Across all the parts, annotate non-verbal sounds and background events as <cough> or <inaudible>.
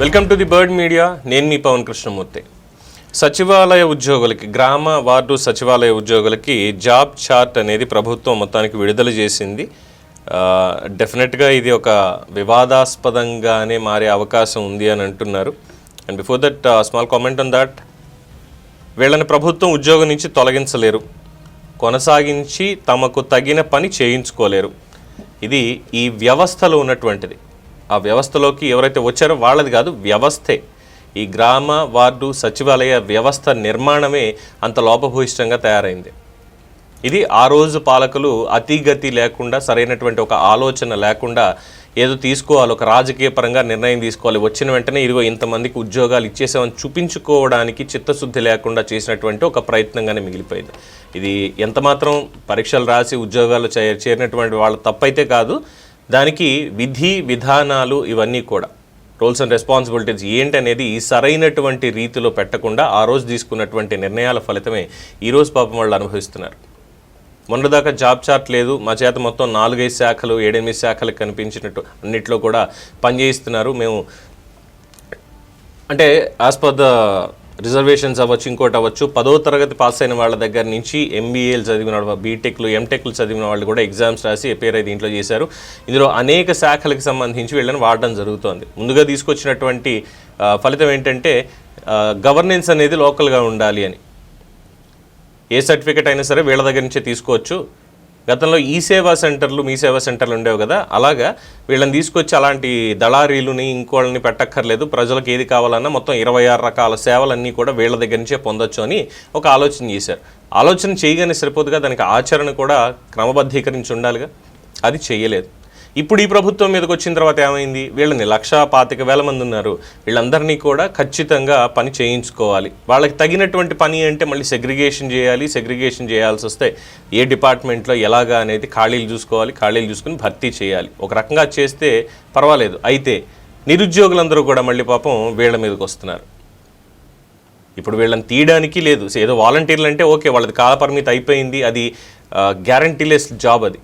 Welcome to the Bird Media నేను మీ పవన్ కృష్ణమూర్తి. సచివాలయ ఉద్యోగులకి గ్రామ వార్డు సచివాలయ ఉద్యోగులకి జాబ్ చార్ట్ అనేది ప్రభుత్వం మొత్తానికి విడుదల చేసింది. డెఫినెట్గా ఇది ఒక వివాదాస్పదంగానే మారే అవకాశం ఉంది అని అంటున్నారు. And before that small comment on that వీళ్ళని ప్రభుత్వం ఉద్యోగం నుంచి తొలగించలేరు. కొనసాగించి తమకు తగిన పని చేయించుకోలేరు. ఇది ఈ వ్యవస్థలో ఉన్నటువంటిది. ఆ వ్యవస్థలోకి ఎవరైతే వచ్చారో వాళ్ళది కాదు వ్యవస్థే. ఈ గ్రామ వార్డు సచివాలయ వ్యవస్థ నిర్మాణమే అంత లోపభూయిష్టంగా తయారైంది. ఇది ఆ రోజు పాలకులు అతిగతి లేకుండా సరైనటువంటి ఒక ఆలోచన లేకుండా ఏదో తీసుకోవాలి ఒక రాజకీయ పరంగా నిర్ణయం తీసుకోవాలి వచ్చిన వెంటనే ఇదిగో ఇంతమందికి ఉద్యోగాలు ఇచ్చేసామని చూపించుకోవడానికి చిత్తశుద్ధి లేకుండా చేసినటువంటి ఒక ప్రయత్నంగానే మిగిలిపోయింది. ఇది ఎంతమాత్రం పరీక్షలు రాసి ఉద్యోగాలు చే చేరినటువంటి వాళ్ళ తప్పైతే కాదు దానికి విధి విధానాలు ఇవన్నీ కూడా రోల్స్ అండ్ రెస్పాన్సిబిలిటీస్ ఏంటి అనేది సరైనటువంటి రీతిలో పెట్టకుండా ఆ రోజు తీసుకున్నటువంటి నిర్ణయాల ఫలితమే ఈరోజు పాపం వాళ్ళు అనుభవిస్తున్నారు. మొన్నదాకా జాబ్ చార్ట్ లేదు మా చేత మొత్తం నాలుగైదు శాఖలు ఏడెనిమిది శాఖలు కనిపించినట్టు అన్నిట్లో కూడా పనిచేయిస్తున్నారు. మేము అంటే యాజ్ పర్ ద రిజర్వేషన్స్ అవ్వచ్చు ఇంకోటి అవ్వచ్చు. పదో తరగతి పాస్ అయిన వాళ్ళ దగ్గర నుంచి ఎంబీఏలు చదివిన వాళ్ళు బీటెక్లు ఎంటెక్లు చదివిన వాళ్ళు కూడా ఎగ్జామ్స్ రాసి అపేర్ అయితే దీంట్లో చేశారు. ఇందులో అనేక శాఖలకు సంబంధించి వీళ్ళని వాడడం జరుగుతోంది. ముందుగా తీసుకొచ్చినటువంటి ఫలితం ఏంటంటే గవర్నెన్స్ అనేది లోకల్గా ఉండాలి అని. ఏ సర్టిఫికేట్ అయినా సరే వీళ్ళ దగ్గర నుంచే తీసుకోవచ్చు. గతంలో ఈ సేవా సెంటర్లు మీ సేవా సెంటర్లు ఉండేవి కదా. అలాగా వీళ్ళని తీసుకొచ్చి అలాంటి దళారీలుని ఇంకోళ్ళని పెట్టక్కర్లేదు. ప్రజలకు ఏది కావాలన్నా మొత్తం ఇరవై ఆరు రకాల సేవలన్నీ కూడా వీళ్ళ దగ్గర నుంచే పొందొచ్చు అని ఒక ఆలోచన చేశారు. ఆలోచన చేయగానే సరిపోదుగా దానికి ఆచరణ కూడా క్రమబద్ధీకరించి ఉండాలిగా. అది చేయలేదు. ఇప్పుడు ఈ ప్రభుత్వం మీదకి వచ్చిన తర్వాత ఏమైంది? వీళ్ళని లక్ష పాతిక వేల మంది ఉన్నారు. వీళ్ళందరినీ కూడా ఖచ్చితంగా పని చేయించుకోవాలి. వాళ్ళకి తగినటువంటి పని అంటే మళ్ళీ సెగ్రిగేషన్ చేయాలి. సెగ్రిగేషన్ చేయాల్సి వస్తే ఏ డిపార్ట్మెంట్లో ఎలాగా అనేది ఖాళీలు చూసుకోవాలి. ఖాళీలు చూసుకుని భర్తీ చేయాలి. ఒక రకంగా చేస్తే పర్వాలేదు. అయితే నిరుద్యోగులందరూ కూడా మళ్ళీ పాపం వీళ్ళ మీదకి వస్తున్నారు. ఇప్పుడు వీళ్ళని తీయడానికి లేదు. ఏదో వాలంటీర్లు అంటే ఓకే వాళ్ళది కాలపరిమితి అయిపోయింది. అది గ్యారంటీలెస్ జాబ్ అది.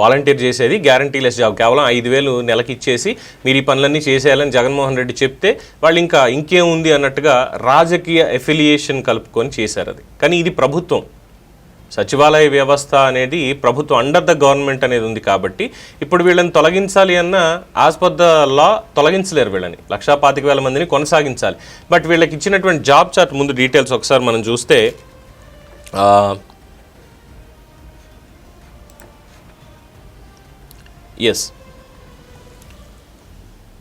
వాలంటీర్ చేసేది గ్యారంటీలెస్ జాబ్. కేవలం ఐదు వేలు నెలకి ఇచ్చేసి మీరు ఈ పనులన్నీ చేసేయాలని జగన్మోహన్ రెడ్డి చెప్తే వాళ్ళు ఇంకా ఇంకేముంది అన్నట్టుగా రాజకీయ ఎఫిలియేషన్ కలుపుకొని చేశారు అది. కానీ ఇది ప్రభుత్వం. సచివాలయ వ్యవస్థ అనేది ప్రభుత్వం అండర్ ద గవర్నమెంట్ అనేది ఉంది కాబట్టి ఇప్పుడు వీళ్ళని తొలగించాలి అన్న యాజ్ పర్ ద లా తొలగించలేరు వీళ్ళని. లక్షా పాతిక వేల మందిని కొనసాగించాలి. బట్ వీళ్ళకి ఇచ్చినటువంటి జాబ్ చార్ట్ ముందు డీటెయిల్స్ ఒకసారి మనం చూస్తే ఎస్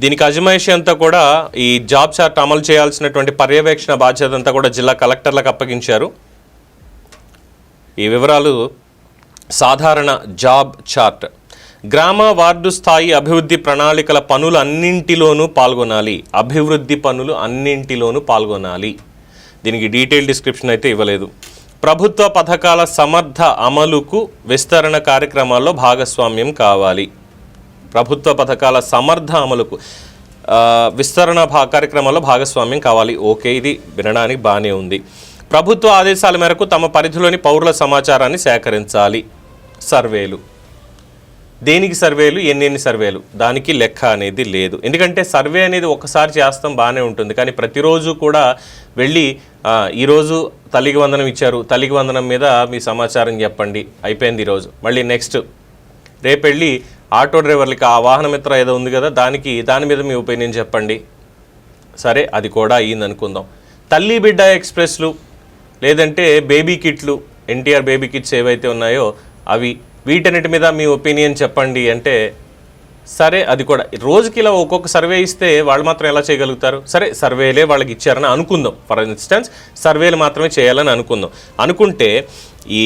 దీనికి అజమాయిషి అంతా కూడా ఈ జాబ్ చార్ట్ అమలు చేయాల్సినటువంటి పర్యవేక్షణ బాధ్యత అంతా కూడా జిల్లా కలెక్టర్లకు అప్పగించారు. ఈ వివరాలు సాధారణ జాబ్ చార్ట్. గ్రామ వార్డు స్థాయి అభివృద్ధి ప్రణాళికల పనులు అన్నింటిలోనూ పాల్గొనాలి. అభివృద్ధి పనులు అన్నింటిలోనూ పాల్గొనాలి. దీనికి డీటెయిల్ డిస్క్రిప్షన్ అయితే ఇవ్వలేదు. ప్రభుత్వ పథకాల సమర్థ అమలుకు విస్తరణ కార్యక్రమాల్లో భాగస్వామ్యం కావాలి. ప్రభుత్వ పథకాల సమర్థ అమలుకు విస్తరణ భా కార్యక్రమంలో భాగస్వామ్యం కావాలి. ఓకే ఇది వినడానికి బాగానే ఉంది. ప్రభుత్వ ఆదేశాల మేరకు తమ పరిధిలోని పౌరుల సమాచారాన్ని సేకరించాలి. సర్వేలు. దేనికి సర్వేలు? ఎన్నెన్ని సర్వేలు? దానికి లెక్క అనేది లేదు. ఎందుకంటే సర్వే అనేది ఒకసారి చేస్తాం బాగానే ఉంటుంది. కానీ ప్రతిరోజు కూడా వెళ్ళి ఈరోజు తల్లికి వందనం ఇచ్చారు. తల్లికి వందనం మీద మీ సమాచారం చెప్పండి. అయిపోయింది ఈరోజు మళ్ళీ నెక్స్ట్. రేపు వెళ్ళి ఆటో డ్రైవర్లకి ఆ వాహన మిత్ర ఏదో ఉంది కదా దానికి దాని మీద మీ ఒపీనియన్ చెప్పండి. సరే అది కూడా అయ్యింది అనుకుందాం తల్లి బిడ్డ ఎక్స్ప్రెస్లు లేదంటే బేబీ కిట్లు ఎన్టీఆర్ బేబీ కిట్స్ ఏవైతే ఉన్నాయో అవి వీటన్నిటి మీద మీ ఒపీనియన్ చెప్పండి అంటే సరే అది కూడా. రోజుకి ఇలా ఒక్కొక్క సర్వే ఇస్తే వాళ్ళు మాత్రం ఎలా చేయగలుగుతారు? సరే సర్వేలే వాళ్ళకి ఇచ్చారని అనుకుందాం. ఫర్ ఇన్స్టెన్స్ సర్వేలు మాత్రమే చేయాలని అనుకుందాం. అనుకుంటే ఈ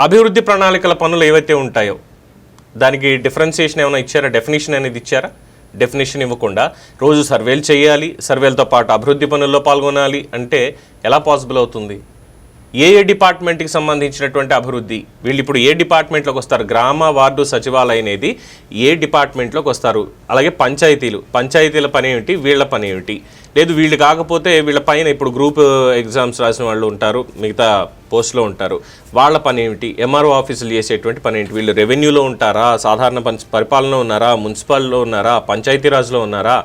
అభివృద్ధి ప్రణాళికల పనులు ఏవైతే ఉంటాయో దానికి డిఫరెన్సియేషన్ ఏమైనా ఇచ్చారా? డెఫినేషన్ అనేది ఇచ్చారా? డెఫినేషన్ ఇవ్వకుండా రోజు సర్వేలు చేయాలి సర్వేలతో పాటు అభివృద్ధి పనుల్లో పాల్గొనాలి అంటే ఎలా పాసిబుల్ అవుతుంది? ఏ ఏ డిపార్ట్మెంట్కి సంబంధించినటువంటి అభివృద్ధి? వీళ్ళు ఇప్పుడు ఏ డిపార్ట్మెంట్లోకి వస్తారు? గ్రామ వార్డు సచివాలయం అనేది ఏ డిపార్ట్మెంట్లోకి వస్తారు? అలాగే పంచాయతీలు. పంచాయతీల పని ఏమిటి? వీళ్ళ పని ఏమిటి? లేదు వీళ్ళు కాకపోతే వీళ్ళ పైన ఇప్పుడు గ్రూప్ ఎగ్జామ్స్ రాసిన వాళ్ళు ఉంటారు మిగతా పోస్ట్లో ఉంటారు. వాళ్ళ పని ఏమిటి? ఎంఆర్ఓ ఆఫీసులు చేసేటువంటి పని ఏంటి? వీళ్ళు రెవెన్యూలో ఉంటారా? సాధారణ పంచ పరిపాలనలో ఉన్నారా? మున్సిపల్లో ఉన్నారా? పంచాయతీరాజ్లో ఉన్నారా?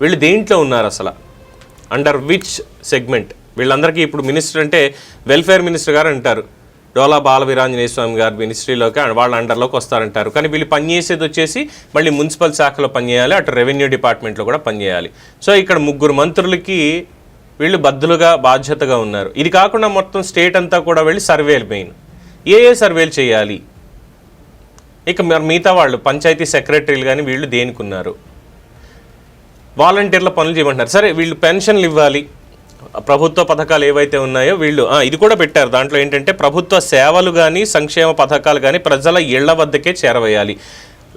వీళ్ళు దేంట్లో ఉన్నారు అసలు? Under which segment? వీళ్ళందరికీ ఇప్పుడు మినిస్టర్ అంటే వెల్ఫేర్ మినిస్టర్ గారు అంటారు. డోలా బాలవీరాంజనేయ స్వామి గారి మినిస్ట్రీలోకి వాళ్ళ అండర్లోకి వస్తారంటారు. కానీ వీళ్ళు పనిచేసేది వచ్చేసి మళ్ళీ మున్సిపల్ శాఖలో పనిచేయాలి అటు రెవెన్యూ డిపార్ట్మెంట్లో కూడా పనిచేయాలి సో ఇక్కడ ముగ్గురు మంత్రులకి వీళ్ళు బద్దులుగా బాధ్యతగా ఉన్నారు. ఇది కాకుండా మొత్తం స్టేట్ అంతా కూడా వెళ్ళి సర్వేలు మెయిన్. ఏ ఏ సర్వేలు చేయాలి? ఇక మరి మిగతా వాళ్ళు పంచాయతీ సెక్రటరీలు కానీ వీళ్ళు దేనికి ఉన్నారు వాలంటీర్ల పనులు చేయమంటున్నారు. సరే వీళ్ళు పెన్షన్లు ఇవ్వాలి. ప్రభుత్వ పథకాలు ఏవైతే ఉన్నాయో వీళ్ళు ఇది కూడా పెట్టారు. దాంట్లో ఏంటంటే ప్రభుత్వ సేవలు కానీ సంక్షేమ పథకాలు కానీ ప్రజల ఇళ్ళ వద్దకే చేరవేయాలి.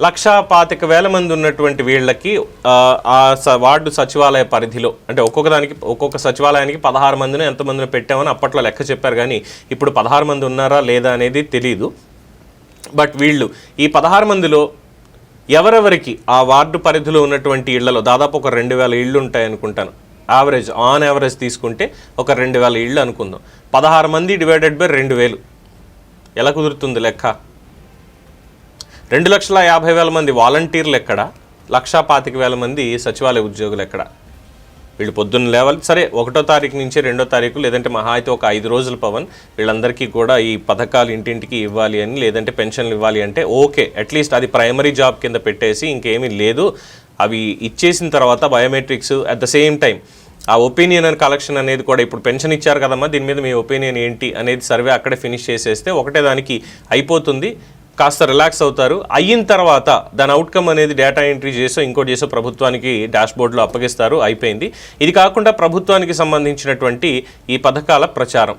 లక్షా పాతిక వేల మంది ఉన్నటువంటి వీళ్ళకి ఆ, స- వార్డు సచివాలయ పరిధిలో అంటే ఒక్కొక్క దానికి ఒక్కొక్క సచివాలయానికి పదహారు మందిని ఎంతమందిని పెట్టామని అప్పట్లో లెక్క చెప్పారు. కానీ ఇప్పుడు పదహారు మంది ఉన్నారా లేదా అనేది తెలియదు బట్ వీళ్ళు ఈ పదహారు మందిలో ఎవరెవరికి ఆ వార్డు పరిధిలో ఉన్నటువంటి ఇళ్ళలో దాదాపు ఒక రెండు వేల ఇళ్ళు ఉంటాయనుకుంటాను. యావరేజ్ ఆన్ యావరేజ్ తీసుకుంటే ఒక రెండు వేల ఇళ్ళు అనుకుందాం. పదహారు మంది డివైడెడ్ బై రెండు వేలు. ఎలా కుదురుతుంది లెక్క? రెండు లక్షల యాభై వేల మంది వాలంటీర్లు ఎక్కడ? లక్షా పాతిక వేల మంది సచివాలయ ఉద్యోగులు ఎక్కడ? వీళ్ళు పొద్దున్న లేవాలి. సరే ఒకటో తారీఖు నుంచి రెండో తారీఖు లేదంటే మహా అయితే ఒక ఐదు రోజులు పవన్ వీళ్ళందరికీ కూడా ఈ పథకాలు ఇంటింటికి ఇవ్వాలి అని లేదంటే పెన్షన్లు ఇవ్వాలి అంటే ఓకే. అట్లీస్ట్ అది ప్రైమరీ జాబ్ కింద పెట్టేసి ఇంకేమీ లేదు. అవి ఇచ్చేసిన తర్వాత biometrics at the same time ఆ ఒపీనియన్ అండ్ కలెక్షన్ అనేది కూడా ఇప్పుడు పెన్షన్ ఇచ్చారు కదమ్మా దీని మీద మీ ఒపీనియన్ ఏంటి అనేది సర్వే అక్కడే ఫినిష్ చేసేస్తే ఒకటే దానికి అయిపోతుంది. కాస్త రిలాక్స్ అవుతారు. అయిన తర్వాత దాని అవుట్కమ్ అనేది డేటా ఎంట్రీ చేసో ఇంకోటి చేసో ప్రభుత్వానికి డాష్బోర్డ్లో అప్పగిస్తారు అయిపోయింది. ఇది కాకుండా ప్రభుత్వానికి సంబంధించినటువంటి ఈ పథకాల ప్రచారం.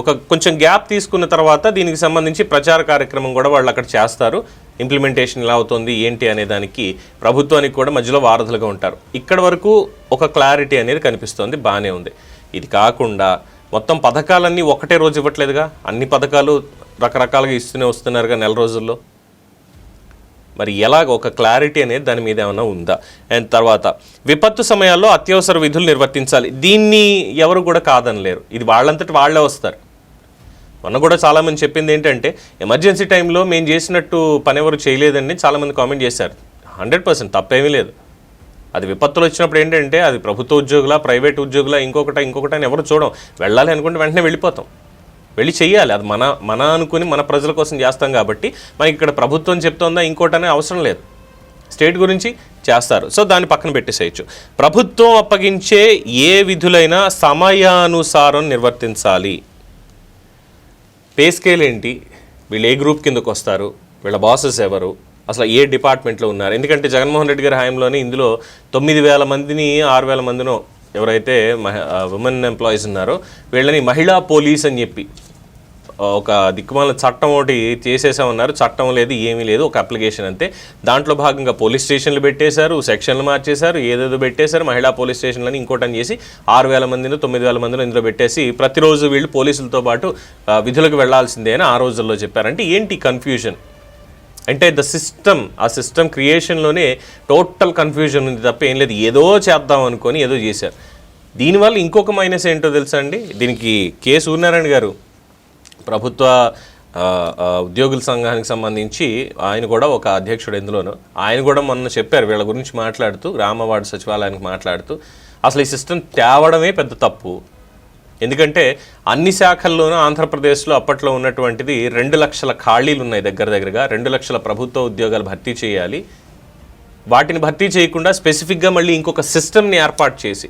ఒక కొంచెం గ్యాప్ తీసుకున్న తర్వాత దీనికి సంబంధించి ప్రచార కార్యక్రమం కూడా వాళ్ళు అక్కడ చేస్తారు. ఇంప్లిమెంటేషన్ ఎలా అవుతుంది ఏంటి అనే దానికి ప్రభుత్వానికి కూడా మధ్యలో వారధులుగా ఉంటారు. ఇక్కడ వరకు ఒక క్లారిటీ అనేది కనిపిస్తోంది బాగానే ఉంది. ఇది కాకుండా మొత్తం పథకాలన్నీ ఒకటే రోజు ఇవ్వట్లేదుగా? అన్ని పథకాలు రకరకాలుగా ఇస్తూనే వస్తున్నారుగా నెల రోజుల్లో? మరి ఎలాగ ఒక క్లారిటీ అనేది దాని మీద ఏమైనా ఉందా? అండ్ తర్వాత విపత్తు సమయాల్లో అత్యవసర విధులు నిర్వర్తించాలి. దీన్ని ఎవరు కూడా కాదనలేరు. ఇది వాళ్ళంతటి వాళ్ళే వస్తారు. మొన్న కూడా చాలామంది చెప్పింది ఏంటంటే ఎమర్జెన్సీ టైంలో మేము చేసినట్టు పని ఎవరు చేయలేదని చాలామంది కామెంట్ చేశారు. హండ్రెడ్ పర్సెంట్ తప్పేమీ లేదు. అది విపత్తులు వచ్చినప్పుడు ఏంటంటే అది ప్రభుత్వ ఉద్యోగుల ప్రైవేట్ ఉద్యోగుల ఇంకొకట ఇంకొకటి అని ఎవరు చూడం. వెళ్ళాలి అనుకుంటే వెంటనే వెళ్ళిపోతాం. వెళ్ళి చెయ్యాలి. అది మన మన అనుకుని మన ప్రజల కోసం చేస్తాం కాబట్టి మనకి ఇక్కడ ప్రభుత్వం చెప్తోందా ఇంకోటనే అవసరం లేదు. స్టేట్ గురించి చేస్తారు. సో దాన్ని పక్కన పెట్టేసేయచ్చు. ప్రభుత్వం అప్పగించే ఏ విధులైనా సమయానుసారం నిర్వర్తించాలి. పే స్కేల్ ఏంటి? వీళ్ళు ఏ గ్రూప్ కిందకు వస్తారు? వీళ్ళ బాసెస్ ఎవరు? అసలు ఏ డిపార్ట్మెంట్లో ఉన్నారు? ఎందుకంటే జగన్మోహన్ రెడ్డి గారి హయాంలోనే ఇందులో తొమ్మిది వేల మందిని ఆరు వేల మందినో ఎవరైతే ఉమెన్ ఎంప్లాయీస్ ఉన్నారో వీళ్ళని మహిళా పోలీస్ అని చెప్పి ఒక దిక్కుమాల చట్టం ఒకటి చేసేసామన్నారు. చట్టం లేదు ఏమీ లేదు ఒక అప్లికేషన్ అంతే. దాంట్లో భాగంగా పోలీస్ స్టేషన్లు పెట్టేశారు సెక్షన్లు మార్చేశారు ఏదేదో పెట్టేశారు. మహిళా పోలీస్ స్టేషన్లని ఇంకోటని చేసి ఆరు వేల మందిని తొమ్మిది వేల మందిని ఇందులో పెట్టేసి ప్రతిరోజు వీళ్ళు పోలీసులతో పాటు విధులకు వెళ్ళాల్సిందే అని ఆ రోజుల్లో చెప్పారంటే ఏంటి కన్ఫ్యూజన్ అంటే ద సిస్టమ్ ఆ సిస్టమ్ క్రియేషన్లోనే టోటల్ కన్ఫ్యూజన్ ఉంది తప్ప ఏం లేదు. ఏదో చేద్దాం అనుకొని ఏదో చేశారు. దీనివల్ల ఇంకొక మైనస్ ఏంటో తెలుసా అండి? దీనికి కే సూర్యనారాయణ గారు. ప్రభుత్వ ఉద్యోగుల సంఘానికి సంబంధించి ఆయన కూడా ఒక అధ్యక్షుడు ఎందులోనూ ఆయన కూడా మొన్న చెప్పారు వీళ్ళ గురించి మాట్లాడుతూ గ్రామవార్డు సచివాలయానికి మాట్లాడుతూ అసలు ఈ సిస్టమ్ తేవడమే పెద్ద తప్పు. ఎందుకంటే అన్ని శాఖల్లోనూ ఆంధ్రప్రదేశ్లో అప్పట్లో ఉన్నటువంటిది రెండు లక్షల ఖాళీలు ఉన్నాయి దగ్గర దగ్గరగా. రెండు లక్షల ప్రభుత్వ ఉద్యోగాలు భర్తీ చేయాలి. వాటిని భర్తీ చేయకుండా స్పెసిఫిక్గా మళ్ళీ ఇంకొక సిస్టమ్ని ఏర్పాటు చేసి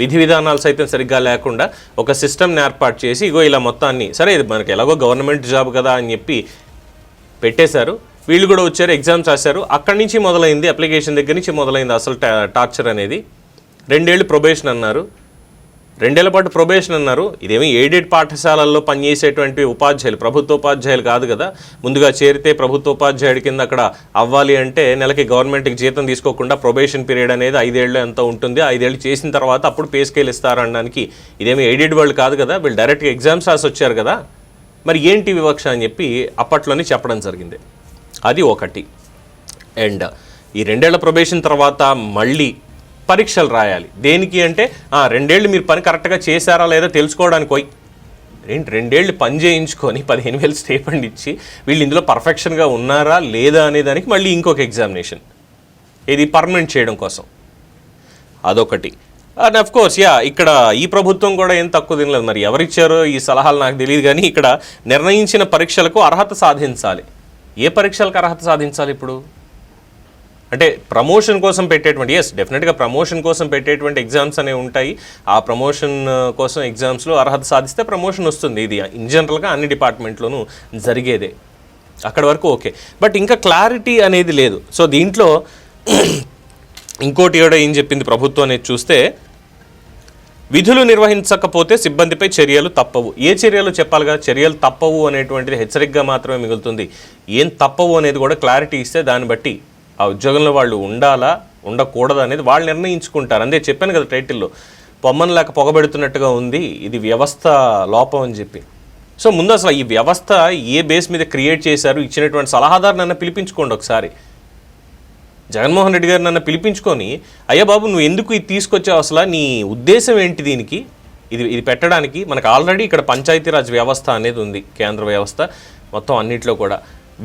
విధి విధానాలు సైతం సరిగ్గా లేకుండా ఒక సిస్టమ్ని ఏర్పాటు చేసి ఇగో ఇలా మొత్తాన్ని సరే ఇది మనకి ఎలాగో గవర్నమెంట్ జాబ్ కదా అని చెప్పి పెట్టేశారు. వీళ్ళు కూడా వచ్చారు ఎగ్జామ్స్ రాశారు. అక్కడి నుంచి మొదలైంది అప్లికేషన్ దగ్గర నుంచి మొదలైంది అసలు టార్చర్ అనేది. రెండేళ్ళు ప్రొబేషన్ అన్నారు. రెండేళ్ళ పాటు ప్రొబేషన్ అన్నారు. ఇదేమి ఎయిడెడ్ పాఠశాలల్లో పనిచేసేటువంటి ఉపాధ్యాయులు ప్రభుత్వ ఉపాధ్యాయులు కాదు కదా. ముందుగా చేరితే ప్రభుత్వ ఉపాధ్యాయుడి కింద అక్కడ అవ్వాలి అంటే నెలకి గవర్నమెంట్కి జీతం తీసుకోకుండా ప్రొబేషన్ పీరియడ్ అనేది ఐదేళ్ళు ఎంత ఉంటుంది. ఐదేళ్ళు చేసిన తర్వాత అప్పుడు పే స్కేల్ ఇస్తారనడానికి ఇదేమి ఎయిడెడ్ వాళ్ళు కాదు కదా. వీళ్ళు డైరెక్ట్గా ఎగ్జామ్స్ రాసి వచ్చారు కదా. మరి ఏంటి వివక్ష అని చెప్పి అప్పట్లోనే చెప్పడం జరిగింది. అది ఒకటి. అండ్ ఈ రెండేళ్ళ ప్రొబేషన్ తర్వాత మళ్ళీ పరీక్షలు రాయాలి. దేనికి అంటే రెండేళ్ళు మీరు పని కరెక్ట్గా చేశారా లేదా తెలుసుకోవడానికి పోయి. ఏంటి రెండేళ్ళు పని చేయించుకొని పదిహేను వేలు స్టేపండ్ ఇచ్చి వీళ్ళు ఇందులో పర్ఫెక్షన్గా ఉన్నారా లేదా అనే దానికి మళ్ళీ ఇంకొక ఎగ్జామినేషన్. ఇది పర్మనెంట్ చేయడం కోసం. అదొకటి. అండ్ అఫ్ కోర్స్ యా ఇక్కడ ఈ ప్రభుత్వం కూడా ఏం తక్కువ తినలేదు. మరి ఎవరిచ్చారో ఈ సలహాలు నాకు తెలియదు కానీ ఇక్కడ నిర్ణయించిన పరీక్షలకు అర్హత సాధించాలి. ఏ పరీక్షలకు అర్హత సాధించాలి ఇప్పుడు? అంటే ప్రమోషన్ కోసం పెట్టేటువంటి ఎస్ డెఫినెట్గా ప్రమోషన్ కోసం పెట్టేటువంటి ఎగ్జామ్స్ అనేవి ఉంటాయి. ఆ ప్రమోషన్ uh, కోసం ఎగ్జామ్స్లో అర్హత సాధిస్తే ప్రమోషన్ వస్తుంది. ఇది ఇన్ జనరల్గా అన్ని డిపార్ట్మెంట్లోనూ జరిగేదే. అక్కడ వరకు ఓకే. బట్ ఇంకా క్లారిటీ అనేది లేదు. సో దీంట్లో <clears throat> ఇంకోటి కూడా ఏం చెప్పింది ప్రభుత్వం అనేది చూస్తే విధులు నిర్వహించకపోతే సిబ్బందిపై చర్యలు తప్పవు. ఏ చర్యలు చెప్పాలిగా చర్యలు తప్పవు అనేటువంటిది హెచ్చరికగా మాత్రమే మిగులుతుంది. ఏం తప్పవు అనేది కూడా క్లారిటీ ఇస్తే దాన్ని బట్టి ఆ ఉద్యోగంలో వాళ్ళు ఉండాలా ఉండకూడదా అనేది వాళ్ళు నిర్ణయించుకుంటారు. అంతే చెప్పాను కదా టైటిల్లో. పొమ్మను లేక పొగబెడుతున్నట్టుగా ఉంది ఇది వ్యవస్థ లోపం అని చెప్పి. సో ముందు అసలు ఈ వ్యవస్థ ఏ బేస్ మీద క్రియేట్ చేశారు ఇచ్చినటువంటి సలహాదారు నన్ను పిలిపించుకోండి ఒకసారి. జగన్మోహన్ రెడ్డి గారు నన్ను పిలిపించుకొని అయ్యా బాబు నువ్వు ఎందుకు ఇది తీసుకొచ్చావు అసలు? నీ ఉద్దేశం ఏంటి దీనికి? ఇది ఇది పెట్టడానికి? మనకు ఆల్రెడీ ఇక్కడ పంచాయతీరాజ్ వ్యవస్థ అనేది ఉంది కేంద్ర వ్యవస్థ మొత్తం అన్నిట్లో కూడా.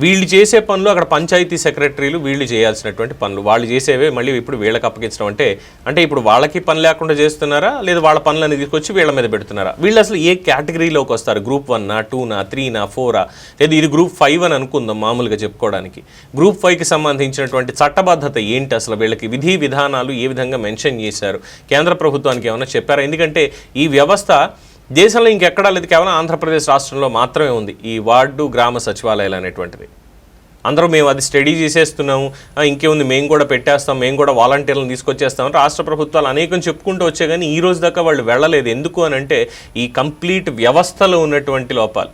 వీళ్ళు చేసే పనులు అక్కడ పంచాయతీ సెక్రటరీలు వీళ్ళు చేయాల్సినటువంటి పనులు. వాళ్ళు చేసేవే మళ్ళీ ఇప్పుడు వీళ్ళకి అప్పగించడం అంటే అంటే ఇప్పుడు వాళ్ళకి పని లేకుండా చేస్తున్నారా? లేదా వాళ్ళ పనులని తీసుకొచ్చి వీళ్ళ మీద పెడుతున్నారా? వీళ్ళు అసలు ఏ కేటగిరీలోకి వస్తారు? గ్రూప్ వన్నా టూనా త్రీనా ఫోరా? లేదా ఇది గ్రూప్ ఫైవ్ అని అనుకుందాం మామూలుగా చెప్పుకోవడానికి. గ్రూప్ ఫైవ్కి సంబంధించినటువంటి చట్టబద్ధత ఏంటి అసలు? వీళ్ళకి విధి విధానాలు ఏ విధంగా మెన్షన్ చేశారు? కేంద్ర ప్రభుత్వానికి ఏమైనా చెప్పారా? ఎందుకంటే ఈ వ్యవస్థ దేశంలో ఇంకెక్కడా లేదు. కేవలం ఆంధ్రప్రదేశ్ రాష్ట్రంలో మాత్రమే ఉంది ఈ వార్డు గ్రామ సచివాలయాలు అనేటువంటిది అందరూ మేము అది స్టడీ చేసేస్తున్నాము. ఇంకేముంది? మేము కూడా పెట్టేస్తాం. మేము కూడా వాలంటీర్లను తీసుకొచ్చేస్తాం రాష్ట్ర ప్రభుత్వాలు అనేకం చెప్పుకుంటూ వచ్చే కానీ ఈ రోజు దాకా వాళ్ళు వెళ్ళలేదు. ఎందుకు అని అంటే ఈ కంప్లీట్ వ్యవస్థలో ఉన్నటువంటి లోపాలు.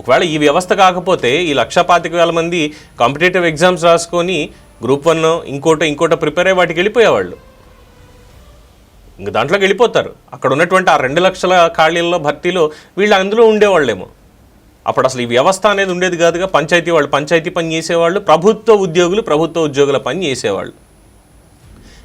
ఒకవేళ ఈ వ్యవస్థ కాకపోతే ఈ లక్ష పాతిక వేల మంది కాంపిటేటివ్ ఎగ్జామ్స్ రాసుకొని గ్రూప్ వన్ ఇంకోటో ఇంకోటో ప్రిపేర్ అయ్యి వాటికి వెళ్ళిపోయేవాళ్ళు. ఇంక దాంట్లోకి వెళ్ళిపోతారు. అక్కడ ఉన్నటువంటి ఆ రెండు లక్షల ఖాళీల్లో భర్తీలో వీళ్ళు అందులో ఉండేవాళ్ళేమో. అప్పుడు అసలు ఈ వ్యవస్థ అనేది ఉండేది కాదుగా పంచాయతీ వాళ్ళు పంచాయతీ పని చేసేవాళ్ళు ప్రభుత్వ ఉద్యోగులు ప్రభుత్వ ఉద్యోగుల పని చేసేవాళ్ళు.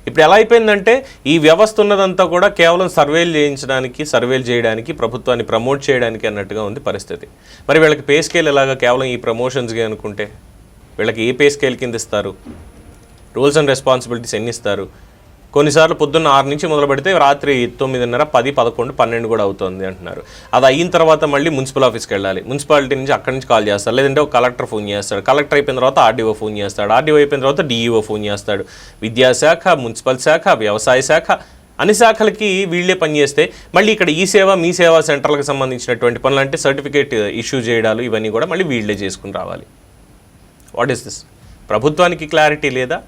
ఇప్పుడు ఎలా అయిపోయిందంటే ఈ వ్యవస్థ ఉన్నదంతా కూడా కేవలం సర్వేలు చేయించడానికి సర్వేలు చేయడానికి ప్రభుత్వాన్ని ప్రమోట్ చేయడానికి అన్నట్టుగా ఉంది పరిస్థితి. మరి వీళ్ళకి పే స్కేల్ ఎలాగా కేవలం ఈ ప్రమోషన్స్గా అనుకుంటే? వీళ్ళకి ఏ పే స్కేల్ కింద ఇస్తారు? రూల్స్ అండ్ రెస్పాన్సిబిలిటీస్ ఎన్ని ఇస్తారు? కొన్నిసార్లు పొద్దున్న ఆరు నుంచి మొదలు పెడితే రాత్రి తొమ్మిదిన్నర పది పదకొండు పన్నెండు కూడా అవుతుంది అంటున్నారు. అది అయిన తర్వాత మళ్ళీ మున్సిపల్ ఆఫీస్కి వెళ్ళాలి. మున్సిపాలిటీ నుంచి అక్కడి నుంచి కాల్ చేస్తారు. లేదంటే ఒక కలెక్టర్ ఫోన్ చేస్తాడు. కలెక్టర్ అయిపోయిన తర్వాత ఆర్డీఓ ఫోన్ చేస్తాడు. ఆర్డీఓ అయిపోయిన తర్వాత డిఈఓ ఫోన్ చేస్తాడు. విద్యాశాఖ మున్సిపల్ శాఖ వ్యవసాయ శాఖ అన్ని శాఖలకి వీళ్ళే పనిచేస్తే మళ్ళీ ఇక్కడ ఈ సేవ మీ సేవా సెంటర్లకు సంబంధించినటువంటి పనులు అంటే సర్టిఫికేట్ ఇష్యూ చేయడాలు ఇవన్నీ కూడా మళ్ళీ వీళ్ళే చేసుకుని రావాలి. వాట్ ఈస్ దిస్ ప్రభుత్వానికి క్లారిటీ లేదా?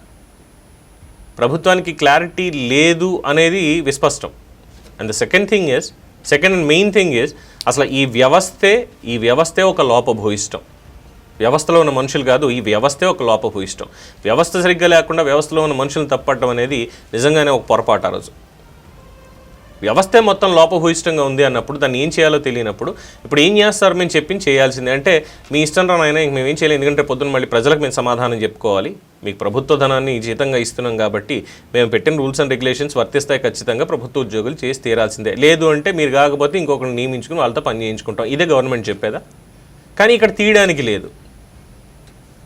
ప్రభుత్వానికి క్లారిటీ లేదు అనేది విస్పష్టం. And the second thing is second and main thing is అసలు ఈ వ్యవస్థే ఈ వ్యవస్థే ఒక లోపభూయిష్టం. వ్యవస్థలో ఉన్న మనుషులు కాదు ఈ వ్యవస్థే ఒక లోపభూయిష్టం. వ్యవస్థ సరిగ్గా లేకుండా వ్యవస్థలో ఉన్న మనుషులను తప్పట్టడం అనేది నిజంగానే ఒక పొరపాటు ఆ రోజు. వ్యవస్థే మొత్తం లోపభూయిష్టంగా ఉంది అన్నప్పుడు దాన్ని ఏం చేయాలో తెలియనప్పుడు ఇప్పుడు ఏం చేస్తారు మేము చెప్పింది చేయాల్సిందే. అంటే మీ ఇష్టం రా ఇంక మేము ఏం చేయలేదు ఎందుకంటే పొద్దున్న మళ్ళీ ప్రజలకు మేము సమాధానం చెప్పుకోవాలి. మీకు ప్రభుత్వ ధనాన్ని జీతంగా ఇస్తున్నాం కాబట్టి మేము పెట్టిన రూల్స్ అండ్ రెగ్యులేషన్స్ వర్తిస్తాయి ఖచ్చితంగా. ప్రభుత్వ ఉద్యోగులు చేసి తీరాల్సిందే. లేదు అంటే మీరు కాకపోతే ఇంకొకరిని నియమించుకుని వాళ్ళతో పని చేయించుకుంటాం. ఇదే గవర్నమెంట్ చెప్పేదా? కానీ ఇక్కడ తీయడానికి లేదు.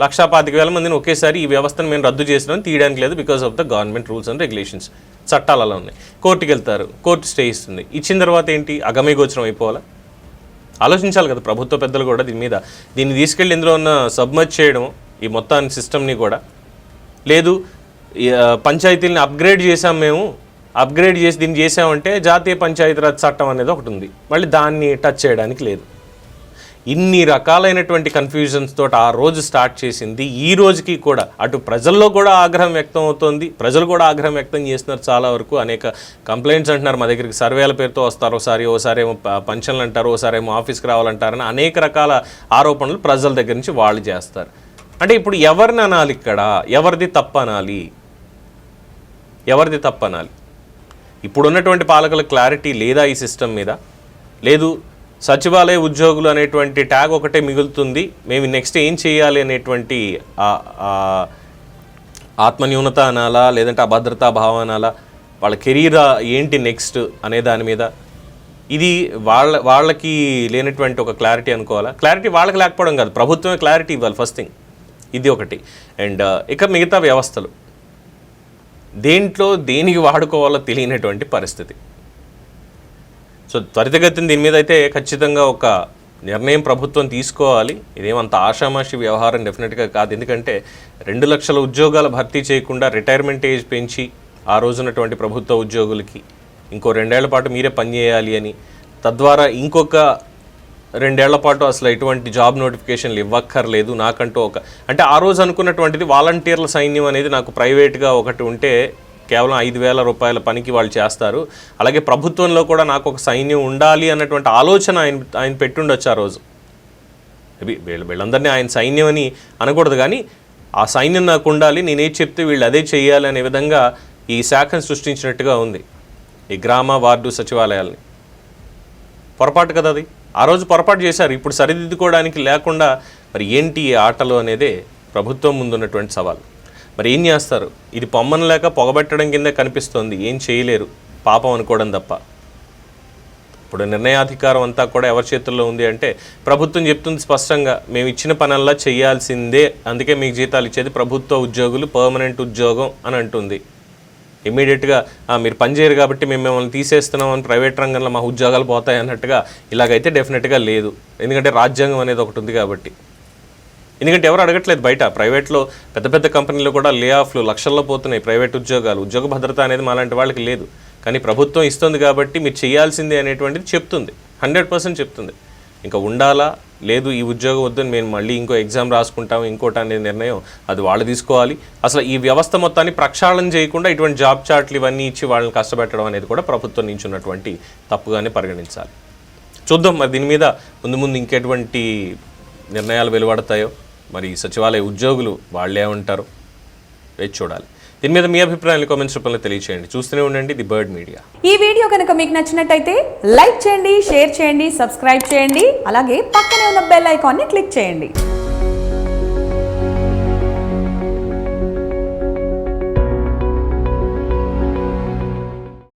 లక్షా పాతిక వేల మందిని ఒకేసారి ఈ వ్యవస్థను మేము రద్దు చేసినాం తీయడానికి లేదు because of the government rules and regulations చట్టాలు అలా ఉన్నాయి. కోర్టుకి వెళ్తారు కోర్టు స్టే ఇస్తుంది. ఇచ్చిన తర్వాత ఏంటి? అగమయగోచరం అయిపోవాలా? ఆలోచించాలి కదా ప్రభుత్వ పెద్దలు కూడా దీని మీద. దీన్ని తీసుకెళ్ళి ఇందులో ఉన్న సబ్మర్జ్ చేయడం ఈ మొత్తాన్ని సిస్టమ్ని కూడా. లేదు పంచాయతీలని అప్గ్రేడ్ చేసాం మేము. అప్గ్రేడ్ చేసి దీన్ని చేసామంటే జాతీయ పంచాయతీరాజ్ చట్టం అనేది ఒకటి ఉంది. మళ్ళీ దాన్ని టచ్ చేయడానికి లేదు. ఇన్ని రకాలైనటువంటి కన్ఫ్యూజన్స్ తోటి ఆ రోజు స్టార్ట్ చేసింది. ఈ రోజుకి కూడా అటు ప్రజల్లో కూడా ఆగ్రహం వ్యక్తం అవుతోంది. ప్రజలు కూడా ఆగ్రహం వ్యక్తం చేస్తున్నారు చాలా వరకు. అనేక కంప్లైంట్స్ అంటున్నారు మా దగ్గరికి. సర్వేల పేరుతో వస్తారు. ఒకసారి ఓసారి ఏమో పంచన్లు అంటారు. ఓసారి ఏమో ఆఫీస్కి రావాలంటారని అనేక రకాల ఆరోపణలు ప్రజల దగ్గర నుంచి వాళ్ళు చేస్తారు. అంటే ఇప్పుడు ఎవరిని అనాలి ఇక్కడ? ఎవరిది తప్పు అనాలి ఎవరిది తప్పు అనాలి ఇప్పుడున్నటువంటి పాలకుల క్లారిటీ లేదా ఈ సిస్టమ్ మీద? లేదు సచివాలయ ఉద్యోగులు అనేటువంటి ట్యాగ్ ఒకటే మిగులుతుంది. మేము నెక్స్ట్ ఏం చేయాలి అనేటువంటి ఆత్మన్యూనత అనాలా లేదంటే అభద్రతా భావం అనాలా వాళ్ళ కెరీర్ ఏంటి నెక్స్ట్ అనే దాని మీద. ఇది వాళ్ళ వాళ్ళకి లేనటువంటి ఒక క్లారిటీ అనుకోవాలా? క్లారిటీ వాళ్ళకి లేకపోవడం కాదు ప్రభుత్వమే క్లారిటీ ఇవ్వాలి ఫస్ట్ థింగ్. ఇది ఒకటి. అండ్ ఇక మిగతా వ్యవస్థలు. దేంట్లో దేనికి వాడుకోవాలో తెలియనటువంటి పరిస్థితి. సో త్వరితగతిన దీని మీద అయితే ఖచ్చితంగా ఒక నిర్ణయం ప్రభుత్వం తీసుకోవాలి. ఇదేమంత ఆషామాషి వ్యవహారం డెఫినెట్గా కాదు. ఎందుకంటే రెండు లక్షల ఉద్యోగాల భర్తీ చేయకుండా రిటైర్మెంట్ ఏజ్ పెంచి ఆ రోజునటువంటి ప్రభుత్వ ఉద్యోగులకి ఇంకో రెండేళ్ళ పాటు మీరే పనిచేయాలి అని తద్వారా ఇంకొక రెండేళ్ళ పాటు అసలు ఎటువంటి జాబ్ నోటిఫికేషన్లు ఇవ్వక్కర్లేదు. నాకంటూ ఒక అంటే ఆ రోజు అనుకున్నటువంటిది వాలంటీర్ల సైన్యం అనేది నాకు ప్రైవేట్గా ఒకటి ఉంటే కేవలం ఐదు వేల రూపాయల పనికి వాళ్ళు చేస్తారు. అలాగే ప్రభుత్వంలో కూడా నాకు ఒక సైన్యం ఉండాలి అన్నటువంటి ఆలోచన ఆయన ఆయన పెట్టుండొచ్చు ఆ రోజు. ఇవి వీళ్ళ వీళ్ళందరినీ ఆయన సైన్యం అని అనకూడదు కానీ ఆ సైన్యం నాకు ఉండాలి నేనేది చెప్తే వీళ్ళు అదే చేయాలి అనే విధంగా ఈ శాఖను సృష్టించినట్టుగా ఉంది. ఈ గ్రామ వార్డు సచివాలయాల్ని. పొరపాటు కదా అది? ఆ రోజు పొరపాటు చేశారు. ఇప్పుడు సరిదిద్దుకోవడానికి లేకుండా మరి ఏంటి ఆటలు అనేదే ప్రభుత్వం ముందున్నటువంటి సవాల్. మరి ఏం చేస్తారు? ఇది పొమ్మన లేక పొగబెట్టడం కింద కనిపిస్తోంది. ఏం చేయలేరు. పాపం అనుకోవడం తప్ప. ఇప్పుడు నిర్ణయాధికారం అంతా కూడా ఎవరి చేతుల్లో ఉంది అంటే ప్రభుత్వం చెప్తుంది స్పష్టంగా మేము ఇచ్చిన పనల్లా చేయాల్సిందే. అందుకే మీకు జీతాలు ఇచ్చేది ప్రభుత్వ ఉద్యోగులు పర్మనెంట్ ఉద్యోగం అని అంటుంది. ఇమీడియట్గా మీరు పనిచేయరు కాబట్టి మేము మిమ్మల్ని తీసేస్తున్నాం అని ప్రైవేట్ రంగంలో మా ఉద్యోగాలు పోతాయి అన్నట్టుగా ఇలాగైతే డెఫినెట్గా లేదు. ఎందుకంటే రాజ్యాంగం అనేది ఒకటి ఉంది కాబట్టి. ఎందుకంటే ఎవరు అడగట్లేదు బయట. ప్రైవేట్లో పెద్ద పెద్ద కంపెనీలు కూడా లే ఆఫ్లు లక్షల్లో పోతున్నాయి. ప్రైవేట్ ఉద్యోగాలు ఉద్యోగ భద్రత అనేది మాలాంటి వాళ్ళకి లేదు. కానీ ప్రభుత్వం ఇస్తుంది కాబట్టి మీరు చేయాల్సిందే అనేటువంటిది చెప్తుంది. హండ్రెడ్ పర్సెంట్ చెప్తుంది. ఇంకా ఉండాలా? లేదు ఈ ఉద్యోగం వద్దని మేము మళ్ళీ ఇంకో ఎగ్జామ్ రాసుకుంటాం ఇంకోటి అనే నిర్ణయం అది వాళ్ళు తీసుకోవాలి. అసలు ఈ వ్యవస్థ మొత్తాన్ని ప్రక్షాళన చేయకుండా ఇటువంటి జాబ్ చార్ట్లు ఇవన్నీ ఇచ్చి వాళ్ళని కష్టపెట్టడం అనేది కూడా ప్రభుత్వం నుంచి ఉన్నటువంటి తప్పుగానే పరిగణించాలి. చూద్దాం మరి దీని మీద ముందు ముందు ఇంకెటువంటి నిర్ణయాలు వెలువడతాయో. మరి సచివాలయ ఉద్యోగులు వాళ్ళే ఉంటారు. వేచి చూడాలి. దీని మీద మీ అభిప్రాయాలు కామెంట్స్ రూపంలో తెలియచేయండి. చూస్తూనే ఉండండి ది బర్డ్ మీడియా. ఈ వీడియో కనుక మీకు నచ్చినట్టయితే లైక్ చేయండి షేర్ చేయండి సబ్స్క్రైబ్ చేయండి అలాగే పక్కనే ఉన్న బెల్ ఐకాన్ని క్లిక్ చేయండి.